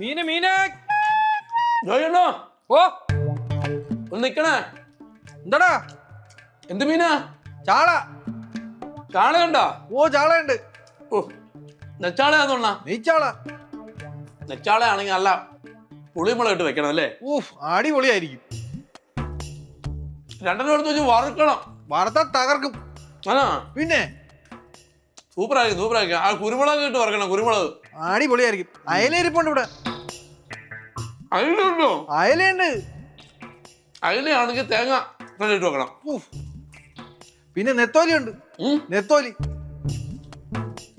മീന് മീന്. ജോയിണ്ണോ ഓ. ഒന്ന് നിക്കണേ. എന്താടാ? എന്ത് മീനാ? ചാള. ചാളയുണ്ടോ ഓ ചാളയുണ്ട്. ഓ നെച്ചാളയാന്നോണ്ണ നെയ്ച്ചാള. നെച്ചാളയാണെങ്കിൽ അല്ല പുളിമുളക് ഇട്ട് വെക്കണം അല്ലേ? ഊഫ് അടിപൊളിയായിരിക്കും. രണ്ടെണ്ണം എടുത്ത് വെച്ച് വറുക്കണം. വറുത്ത തകർക്കും. ആണോ? പിന്നെ? സൂപ്പറായിരിക്കും സൂപ്പറായിരിക്കും. ആ കുരുമുളക് ഇട്ട് വറക്കണം കുരുമുളക്. അടിപൊളിയായിരിക്കും. അയല ഇരിപ്പുണ്ട് ഇവിടെ. അതിലുണ്ടോ അയിലുണ്ട്. അതിലാണെങ്കിൽ തേങ്ങ കണ്ടിട്ട് വെക്കണം. പിന്നെ നെത്തോലി ഉണ്ട് നെത്തോലി.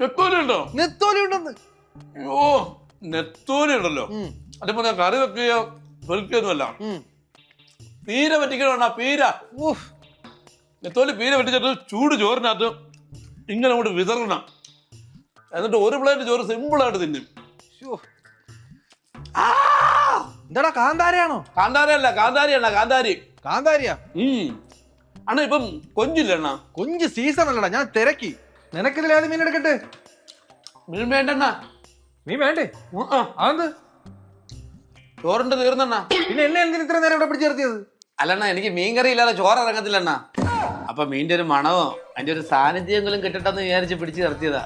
നെത്തോലി ഉണ്ടോ നെത്തോലി ഉണ്ടെന്ന് ഓ നെത്തോലി ഉണ്ടല്ലോ. അതിപ്പോ ഞാൻ കറി വെക്കുകയോ വെളുക്കുകയൊന്നുമല്ല. പീര പറ്റിക്കണ പീര. നെത്തോലി പീര വെട്ടിച്ചിട്ട് ചൂട് ചോറിനകത്ത് ഇങ്ങനെ അങ്ങോട്ട് വിതറണം. എന്നിട്ട് ഒരു പ്ലേറ്റ് ചോറ് സിമ്പിളായിട്ട് തിന്നും. എന്താടാ കാന്താരയാണോ? കാന്താരയല്ല അല്ല കാന്താരി. കാന്താരിയാ? ഉം. അണ്ണ ഇപ്പം കൊഞ്ചില്ല അണ്ണ? കൊഞ്ച് സീസൺ അല്ലടാ ഞാൻ തിരക്കി. നിനക്കിതിലേത് മീൻ എടുക്കട്ടെ? മീൻ വേണ്ടണ്ണ മീൻ വേണ്ടേ. അതെന്ത്? ചോറിന്റെ തീർന്നണ്ണ പിന്നെ എന്നെ എന്തിനു ഇത്ര നേരം ഇവിടെ പിടിച്ചു നിർത്തിയത്? അല്ലണ്ണ എനിക്ക് മീൻ കറി ഇല്ലാതെ ചോറ് ഇറങ്ങത്തില്ലണ്ണ അപ്പൊ മീന്റെ ഒരു മണമോ അതിന്റെ ഒരു സാന്നിധ്യമെങ്കിലും കിട്ടട്ടെന്ന് വിചാരിച്ച് പിടിച്ചു നിർത്തിയതാ.